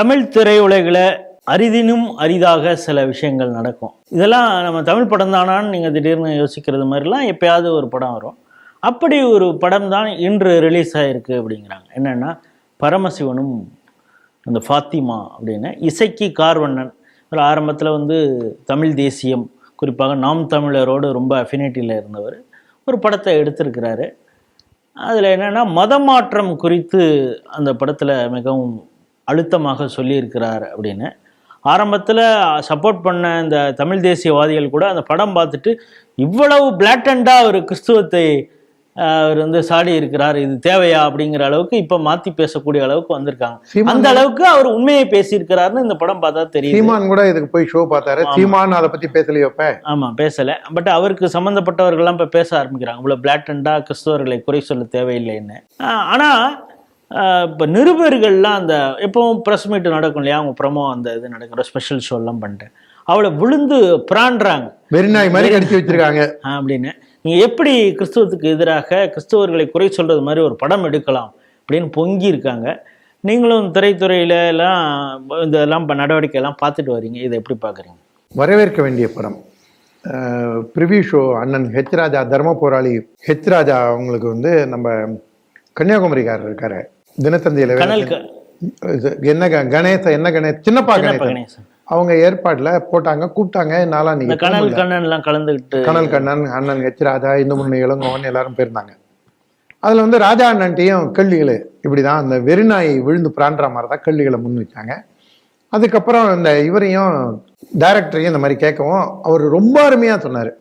தமிழ் திரையுலகில் அரிதினும் அரிதாக சில விஷயங்கள் நடக்கும். இதெல்லாம் நம்ம தமிழ் படம் தானான்னு நீங்கள் திடீர்னு யோசிக்கிறது மாதிரிலாம் எப்பயாவது ஒரு படம் வரும். அப்படி ஒரு படம் தான் இன்று ரிலீஸ் ஆகிருக்கு அப்படிங்கிறாங்க. என்னென்னா பரமசிவனும் அந்த ஃபாத்திமா அப்படின்னு இசைக்கு கார்வண்ணன். ஒரு ஆரம்பத்தில் வந்து தமிழ் தேசியம் குறிப்பாக நாம் தமிழரோடு ரொம்ப அஃபினிட்டியில் இருந்தவர். ஒரு படத்தை எடுத்திருக்கிறாரு. அதில் என்னென்னா மதமாற்றம் குறித்து அந்த படத்தில் மிகவும் அழுத்தமாக சொல்லியிருக்கிறார் அப்படின்னு. ஆரம்பத்தில் சப்போர்ட் பண்ண இந்த தமிழ் தேசியவாதிகள் கூட அந்த படம் பார்த்துட்டு இவ்வளவு பிளாட்டண்டாக ஒரு கிறிஸ்துவத்தை அவர் வந்து சாடி இருக்கிறார் இது தேவையா அப்படிங்கிற அளவுக்கு இப்போ மாற்றி பேசக்கூடிய அளவுக்கு வந்திருக்காங்க. அந்த அளவுக்கு அவர் உண்மையை பேசியிருக்கிறாருன்னு இந்த படம் பார்த்தா தெரியுது. சீமான் கூட இதுக்கு போய் ஷோ பார்த்தாரு. சீமான் அதை பத்தி பேசலையோப்ப ஆமா பேசல. பட் அவருக்கு சம்பந்தப்பட்டவர்கள்லாம் இப்ப பேச ஆரம்பிக்கிறாங்க. இவ்வளவு பிளாட்டண்டா கிறிஸ்தவர்களை குறை சொல்ல தேவையில்லைன்னு. ஆனா இப்ப நிருபர்கள்லாம் அந்த எப்பவும் ப்ரெஸ் மீட் நடக்கும் இல்லையா? அவங்க ப்ரமோ அந்த இது நடக்கிற ஸ்பெஷல் ஷோ எல்லாம் பண்ணிட்டு. அவளை விழுந்து பிராண்டுறாங்க வெறிநாய் மாதிரி கடிச்சு வச்சிருக்காங்க. அப்படின்னு. நீங்க எப்படி கிறிஸ்துவத்துக்கு எதிராக கிறிஸ்தவர்களை குறை சொல்றது மாதிரி ஒரு படம் எடுக்கலாம் அப்படின்னு பொங்கி இருக்காங்க. நீங்களும் திரைத்துறையில எல்லாம் இதெல்லாம் இப்ப நடவடிக்கை எல்லாம் பார்த்துட்டு வர்றீங்க இதை எப்படி பாக்குறீங்க வரவேற்க வேண்டிய படம். ப்ரிவியூ ஷோ அண்ணன் ஹெச் ராஜா தர்ம போராளி ஹெச் ராஜா அவங்களுக்கு வந்து நம்ம கன்னியாகுமரிக்காரர் இருக்காரு. தினத்தந்தியில என்ன கணேச என்ன கணேச? சின்னப்பா கணேசன். அவங்க ஏற்பாடுல போட்டாங்க கூப்பிட்டாங்க நாளா நீங்க கனல் கண்ணன் எல்லாம் கலந்துக்கிட்டு கனல் கண்ணன் அண்ணன் ஹெச் ராஜா இந்து முன்னணி இளங்கோவன் எல்லாரும் போயிருந்தாங்க. அதுல வந்து ராஜா அண்ணன்ட்டையும் கேள்விகள் இப்படிதான் அந்த வெறிநாய் விழுந்து பிராண்டுற மாதிரி தான் கேள்விகளை முன் வச்சாங்க. அதுக்கப்புறம் இந்த இவரையும் டைரக்டரையும் இந்த மாதிரி கேட்கவும் அவர் ரொம்ப அருமையா சொன்னாரு.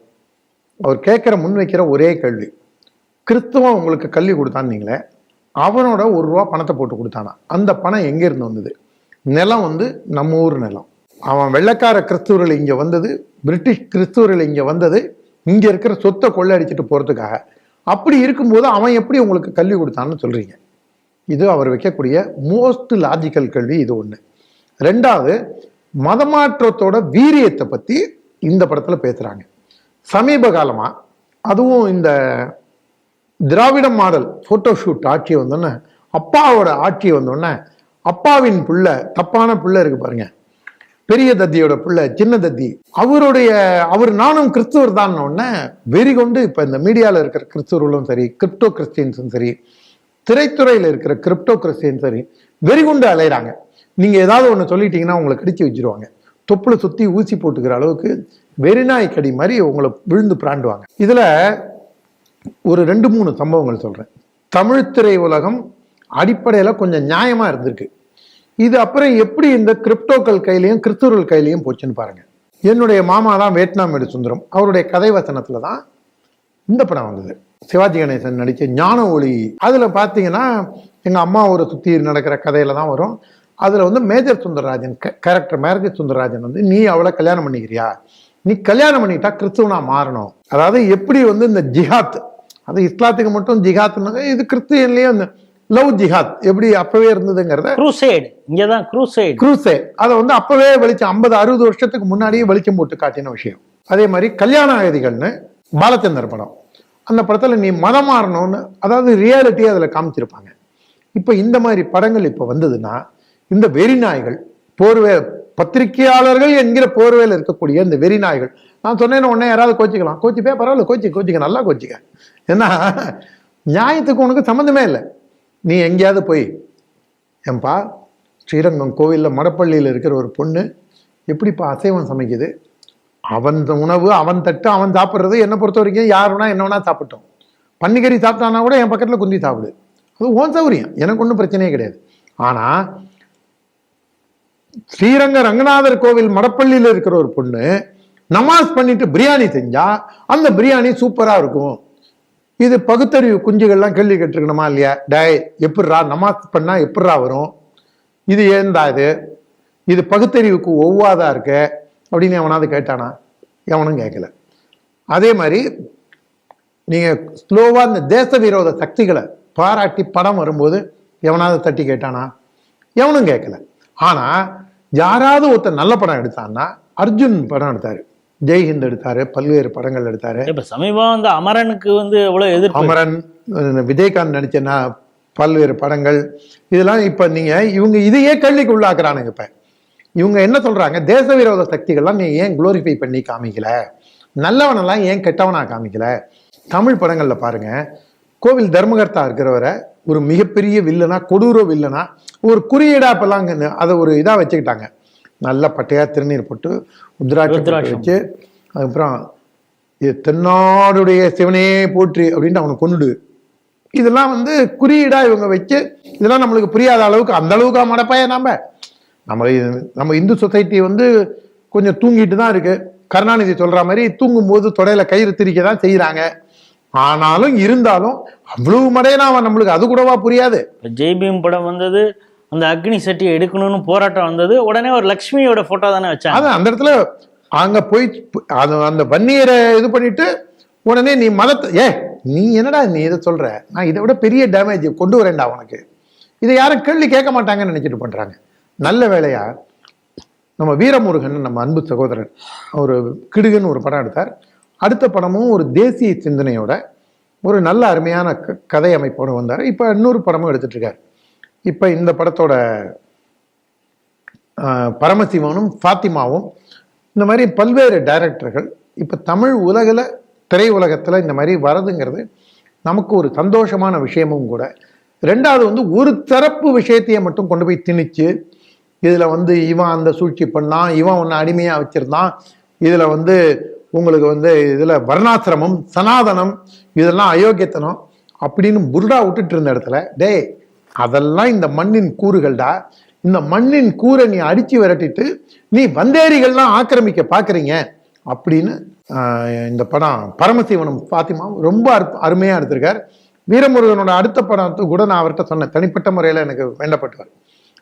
அவர் கேட்குற முன் வைக்கிற ஒரே கேள்வி. கிறிஸ்துவம் உங்களுக்கு கல்வி கொடுத்தான்னீங்களே அவனோட ஒரு ரூபா பணத்தை போட்டு கொடுத்தானா அந்த பணம் எங்கேருந்து வந்தது? நிலம் வந்து நம்ம ஊர் நிலம். அவன் வெள்ளைக்கார கிறிஸ்துவர்கள் இங்கே வந்தது பிரிட்டிஷ் கிறிஸ்துவர்கள் இங்கே வந்தது இங்கே இருக்கிற சொத்தை கொள்ளையடிச்சிட்டு போகிறதுக்காக அப்படி இருக்கும்போது அவன் எப்படி உங்களுக்கு கல்வி கொடுத்தான்னு சொல்கிறீங்க இது அவர் வைக்கக்கூடிய மோஸ்ட் லாஜிக்கல் கேள்வி இது ஒன்று ரெண்டாவது மதமாற்றத்தோட வீரியத்தை பற்றி இந்த படத்தில் பேசுகிறாங்க சமீப காலமாக அதுவும் இந்த திராவிட மாடல் ஃபோட்டோஷூட் ஆட்சி வந்தோடனே அப்பாவோட ஆட்சி வந்தோடனே அப்பாவின் பிள்ளை தப்பான பிள்ளை இருக்கு பாருங்க. பெரிய தத்தியோட பிள்ளை சின்ன தத்தி. அவருடைய அவர் நானும் கிறிஸ்துவர் தான் உடனே வெறி கொண்டு இப்போ இந்த மீடியாவில் இருக்கிற கிறிஸ்துவர்களும் சரி கிரிப்டோ கிறிஸ்டியன்ஸும் சரி திரைத்துறையில் இருக்கிற கிரிப்டோ கிறிஸ்டியன் சரி வெறி கொண்டு அலையிறாங்க. நீங்கள் ஏதாவது ஒன்று சொல்லிட்டீங்கன்னா உங்களை கடிச்சு வச்சிருவாங்க. தொப்புளை சுற்றி ஊசி போட்டுக்கிற அளவுக்கு வெறிநாய் கடி மாதிரி உங்களை விழுந்து பிராண்டுவாங்க. இதில் ஒரு ரெண்டு மூணு சம்பவங்கள் சொல்கிறேன் தமிழ் திரை உலகம் அடிப்படையில் கொஞ்சம் நியாயமாக இருந்திருக்கு. இது அப்புறம் எப்படி இந்த கிரிப்டோக்கள் கையிலையும் கிறிஸ்துவர்கள் கையிலையும் போச்சுன்னு பாருங்க. என்னுடைய மாமா தான் வியட்நாம் எடு சுந்தரம். அவருடைய கதை வசனத்தில் தான் இந்த படம் வந்தது. சிவாஜி கணேசன் நடித்த ஞான ஒளி. அதில் பார்த்தீங்கன்னா எங்கள் அம்மா ஒரு சுத்தி நடக்கிற கதையில தான் வரும். அதில் வந்து major Sundararajan character marriage Sundararajan வந்து நீ அவளை கல்யாணம் பண்ணிக்கிறியா? நீ கல்யாணம் பண்ணிட்டா கிறிஸ்துவனா மாறணும். அதாவது எப்படி வந்து இந்த ஜிஹாத் அது இஸ்லாத்துக்கு மட்டும் ஜிஹாத்னாங்க இது கிறிஸ்டியன்லயும் இந்த லவ் ஜிஹாத் எப்படி அப்பவே இருந்ததுங்கிறத குரூசைடு இங்கதான் குரூசைடு குரூஸே அதை வந்து அப்பவே வெளிச்சம் ஐம்பது அறுபது வருஷத்துக்கு முன்னாடியே வெளிச்சம் போட்டு காட்டின விஷயம். அதே மாதிரி கல்யாண ஆயுதிகள்னு பாலச்சந்தர் படம். அந்த படத்துல நீ மதம் மாறணும்னு அதாவது ரியாலிட்டியை அதுல காமிச்சிருப்பாங்க. இப்போ இந்த மாதிரி படங்கள் இப்போ வந்ததுன்னா இந்த வெறிநாய்கள் போர்வே பத்திரிகையாளர்கள் என்கிற போர்வையில் இருக்கக்கூடிய இந்த வெறி நாய்கள். நான் சொன்னேன்னு உடனே யாராவது கோச்சிக்கலாம். கோச்சிப்பே பரவாயில்ல கோச்சி கோச்சிக்க நல்லா கோச்சிக்க. ஏன்னா நியாயத்துக்கு உனக்கு சம்மந்தமே இல்லை. நீ எங்கேயாவது போய் ஏன்பா ஸ்ரீரங்கம் கோவிலில் மடப்பள்ளியில் இருக்கிற ஒரு பொண்ணு எப்படிப்பா அசைவம் சமைக்குது? அவன் உணவு அவன் தட்டு அவன் சாப்பிட்றது என்னை பொறுத்த வரைக்கும் யார் வேணா என்ன வேணா சாப்பிட்டோம். பன்னிக்கறி சாப்பிட்டானா கூட என் பக்கத்தில் குந்தி சாப்பிடு. அது ஓன் சௌரியம். எனக்கு ஒன்றும் பிரச்சனையே கிடையாது. ஆனால் ஸ்ரீரங்க ரங்கநாதர் கோவில் மடப்பள்ளியில் இருக்கிற ஒரு பொண்ணு நமாஸ் பண்ணிட்டு பிரியாணி செஞ்சா அந்த பிரியாணி சூப்பராக இருக்கும். இது பகுத்தறிவு குஞ்சுகள்லாம் கேள்வி கேட்டிருக்கணுமா இல்லையா? டேய் எப்படிரா நமாஸ் பண்ணா எப்படிரா வரும்? இது ஏந்தா இது? இது பகுத்தறிவுக்கு ஒவ்வாதா இருக்கு? அப்படின்னு எவனாவது கேட்டானா? எவனும் கேட்கல அதே மாதிரி நீங்கள் ஸ்லோவாக இந்த தேச விரோத சக்திகளை பாராட்டி படம் வரும்போது எவனாவது தட்டி கேட்டானா? எவனும் கேட்கல ஆனால் யாராவது ஒருத்தர் நல்ல படம் எடுத்தான்னா அர்ஜுன் படம் எடுத்தாரு. ஜெய்ஹிந்த் எடுத்தாரு பல்வேறு படங்கள் எடுத்தாரு. இப்ப சமீபம் வந்து அமரனுக்கு வந்து எவ்வளவு எதிர்ப்பு? அமரன் விஜயகாந்த் நடிச்ச நான் பல்வேறு படங்கள். இதெல்லாம் இப்ப நீங்க இவங்க இதையே கேள்விக்கு உள்ளாக்குறானுங்க இப்ப. இவங்க என்ன சொல்றாங்க? தேச விரோத சக்திகள்லாம் நீ ஏன் குளோரிஃபை பண்ணி காமிக்கல? நல்லவனெல்லாம் ஏன் கெட்டவனா காமிக்கல? தமிழ் படங்கள்ல பாருங்க. கோவில் தர்மகர்த்தா இருக்கிறவரை ஒரு மிகப்பெரிய வில்லனா கொடூர வில்லனா ஒரு குறியீடா இப்பெல்லாம் அங்க அதை ஒரு இதா வச்சுக்கிட்டாங்க. நல்ல பட்டையா திருநீர் போட்டு ருத்ராட்சம். வச்சு அதுக்கப்புறம் இது தென்னாடுடைய சிவனே போற்றி அப்படின்ட்டு அவனை கொண்டுடு இதெல்லாம் வந்து குறியீடா இவங்க வச்சு இதெல்லாம் நம்மளுக்கு புரியாத அளவுக்கு அந்த அளவுக்கு மடப்பாய நாம. நம்ம நம்ம இந்து சொசைட்டி வந்து கொஞ்சம் தூங்கிட்டு தான் இருக்கு. கருணாநிதி சொல்ற மாதிரி தூங்கும் போது தொடையில கயிறு திரிக்க தான் செய்யறாங்க ஆனாலும் இருந்தாலும் அவ்வளவு மடையனா அவன் நம்மளுக்கு அது கூடவா புரியாது. ஜெய்பீம் படம் வந்தது அந்த அக்னி சட்டியை எடுக்கணும்னு போராட்டம் வந்தது உடனே ஒரு லக்ஷ்மியோட போட்டோ தானே வச்சாங்க. அதான் அந்த இடத்துல அங்க போய் அது அந்த வன்னியரை இது பண்ணிட்டு உடனே நீ மதத்தை ஏ நீ என்னடா நீ இதை சொல்ற? நான் இதை விட பெரிய டேமேஜ் கொண்டு வரேன்டா உனக்கு. இதை யாரும் கேள்வி கேட்க மாட்டாங்கன்னு நினைச்சிட்டு பண்றாங்க. நல்ல வேலையா நம்ம வீரமுருகன் நம்ம அன்பு சகோதரன் ஒரு கிடுகுன்னு ஒரு படம் எடுத்தார். அடுத்த படமும் ஒரு தேசிய சிந்தனையோட ஒரு நல்ல அருமையான க- கதை அமைப்போடு வந்தார். இப்போ இன்னொரு படமும் எடுத்துட்ருக்கார். இப்போ இந்த படத்தோட பரமசிவனும் ஃபாத்திமாவும் இந்த மாதிரி பல்வேறு டைரக்டர்கள் இப்போ தமிழ் உலகில் திரையுலகத்தில் இந்த மாதிரி வரதுங்கிறது நமக்கு ஒரு சந்தோஷமான விஷயமும் கூட. ரெண்டாவது வந்து ஒரு தரப்பு விஷயத்தையே மட்டும் கொண்டு போய் திணிச்சு இதில் வந்து இவன் அந்த சூழ்ச்சி பண்ணான் இவன் ஒன்று அடிமையாக வச்சுருந்தான் இதில் வந்து உங்களுக்கு வந்து இதில் வர்ணாசிரமம் சனாதனம் இதெல்லாம் அயோக்கியத்தனம் அப்படின்னு புருடா விட்டுட்டு இருந்த இடத்துல டேய் அதெல்லாம் இந்த மண்ணின் கூறுகள்டா. இந்த மண்ணின் கூரை நீ அடிச்சு விரட்டிட்டு நீ வந்தேரிகள்லாம் ஆக்கிரமிக்க பார்க்குறீங்க அப்படின்னு இந்த படம் பரமசிவனம் பாத்திமா ரொம்ப அற்ப- அருமையாக எடுத்திருக்கார். வீரமுருகனோட அடுத்த படத்தை கூட நான் அவர்கிட்ட சொன்னேன். தனிப்பட்ட முறையில் எனக்கு வேண்டப்பட்டவர்.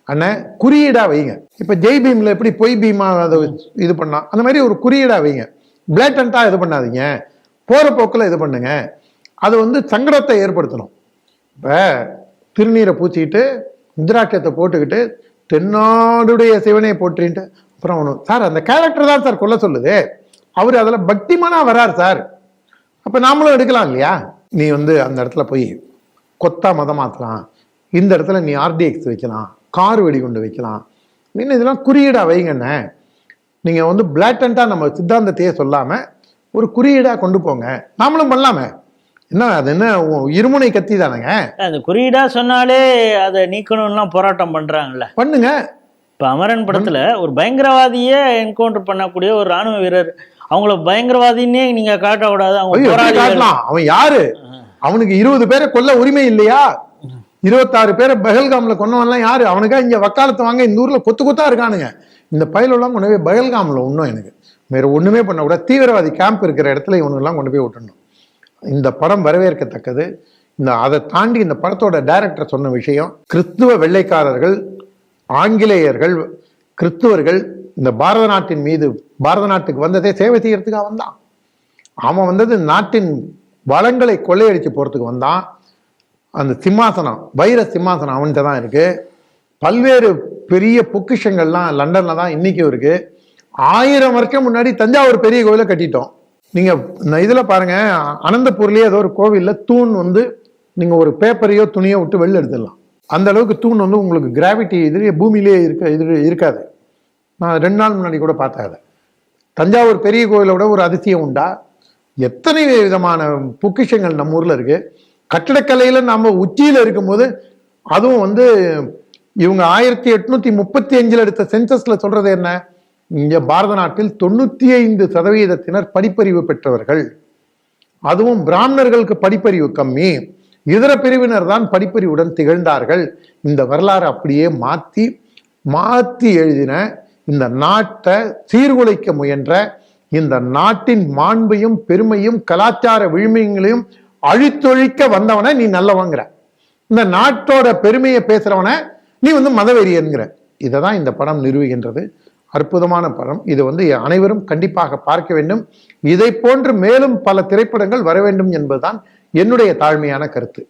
அண்ணன் குறியீடாக வைங்க. இப்போ ஜெய் பீமில் எப்படி பொய் பீமா அதை இது பண்ணா அந்த மாதிரி ஒரு குறியீடாக வைங்க. பிளேட்டண்ட்டாக இது பண்ணாதீங்க. போகிற போக்கில் இது பண்ணுங்க. அது வந்து சங்கடத்தை ஏற்படுத்தணும். இப்போ திருநீரை பூச்சிக்கிட்டு முத்ராட்சத்தை போட்டுக்கிட்டு தென்னாடுடைய சிவனை போற்றின்ட்டு அப்புறம் அவனு சார் அந்த கேரக்டர் தான் சார் கொல்ல சொல்லுது. அவர் அதில் பக்திமானா வரார் சார். அப்போ நாமளும் எடுக்கலாம் இல்லையா? நீ வந்து அந்த இடத்துல போய் கொத்தா மதம் மாற்றலாம் இந்த இடத்துல நீ ஆர்டிஎக்ஸ் வைக்கலாம். கார் வெடிகுண்டு வைக்கலாம். இன்னும் இதெல்லாம் குறியீடாக வைங்கண்ணே. நீங்க வந்து பிளாட்டண்டா நம்ம சித்தாந்தத்தையே சொல்லாம ஒரு குறியீடா கொண்டு போங்க. நாமளும் பண்ணலாமே. என்ன அது என்ன இருமுனை கத்தி தானேங்க? அந்த குறியீடா சொன்னாலே அதை நீக்கணும்லாம் போராட்டம் பண்றாங்கல்ல. பண்ணுங்க. இப்போ அமரன் படத்துல ஒரு பயங்கரவாதியே என்கவுண்டர் பண்ணக்கூடிய ஒரு ராணுவ வீரர். அவங்கள பயங்கரவாதின்னே நீங்க காட்ட விடாது அவங்க காட்டலாம்? அவன் யாரு? அவனுக்கு இருபது பேரை கொல்ல உரிமை இல்லையா? இருபத்தாறு பேரை பெஹல்காம்ல கொன்னவன்லாம் யாரு? அவனுக்கா இங்க வக்காலத்து வாங்க இந்த ஊர்ல கொத்து கொத்தா இருக்கானுங்க. இந்த பயலெல்லாம் கொண்டு போய் பயல்காமில் ஒன்றும் எனக்கு. வேறு ஒன்றுமே பண்ண தீவிரவாதி கேம்ப் இருக்கிற இடத்துல இவனுங்கெல்லாம் கொண்டு போய் விட்டுடணும். இந்த படம் வரவேற்கத்தக்கது. இந்த அதை தாண்டி இந்த படத்தோட டைரக்டர் சொன்ன விஷயம் கிறிஸ்துவ வெள்ளைக்காரர்கள் ஆங்கிலேயர்கள் கிறிஸ்துவர்கள் இந்த பாரத நாட்டின் மீது பாரத நாட்டுக்கு வந்ததே சேவை செய்யறதுக்காக வந்தான். அவன் வந்தது நாட்டின் வளங்களை கொள்ளையடித்து போகிறதுக்கு வந்தான். அந்த சிம்மாசனம் வைர சிம்மாசனம் அவன்கிட்ட தான் இருக்குது பல்வேறு பெரிய பொக்கிஷங்கள்லாம் லண்டன்ல தான் இன்னைக்கும் இருக்கு. ஆயிரம் வருஷம் முன்னாடி தஞ்சாவூர் பெரிய கோவிலை கட்டிட்டோம். நீங்க இந்த இதுல பாருங்க அனந்தபூர்லயே ஏதோ ஒரு கோவில்ல தூண் வந்து நீங்க ஒரு பேப்பரையோ துணியோ விட்டு வெளில எடுத்துடலாம். அந்த அளவுக்கு தூண் வந்து உங்களுக்கு கிராவிட்டி இதுலேயே பூமியிலேயே இருக்க இது இருக்காது. நான் ரெண்டு நாள் முன்னாடி கூட பார்த்தேன் அதை. தஞ்சாவூர் பெரிய கோயிலோட ஒரு அதிசயம் உண்டா? எத்தனை விதமான பொக்கிஷங்கள் நம்ம ஊர்ல இருக்கு. கட்டிடக்கலையில நாம உச்சியில இருக்கும்போது அதுவும் வந்து இவங்க ஆயிரத்தி எட்நூத்தி முப்பத்தி அஞ்சுல எடுத்த சென்சஸ்ல சொல்றது என்ன? இங்க பாரத நாட்டில் தொண்ணூத்தி ஐந்து சதவீதத்தினர் படிப்பறிவு பெற்றவர்கள். அதுவும் பிராமணர்களுக்கு படிப்பறிவு கம்மி. இதர பிரிவினர் தான் படிப்பறிவுடன் திகழ்ந்தார்கள். இந்த வரலாறு அப்படியே மாத்தி மாத்தி எழுதின இந்த நாட்டை சீர்குலைக்க முயன்ற இந்த நாட்டின் மாண்பையும் பெருமையும் கலாச்சார விழுமையங்களையும் அழித்தொழிக்க வந்தவனை நீ நல்லவங்கிற. இந்த நாட்டோட பெருமையை பேசுறவனை நீ வந்து மதவெறியன்கிற. இதை தான் இந்த படம் நிறுவுகின்றது. அற்புதமான படம். இது வந்து அனைவரும் கண்டிப்பாக பார்க்க வேண்டும். இதை போன்று மேலும் பல திரைப்படங்கள் வர வேண்டும் என்பதுதான் என்னுடைய தாழ்மையான கருத்து.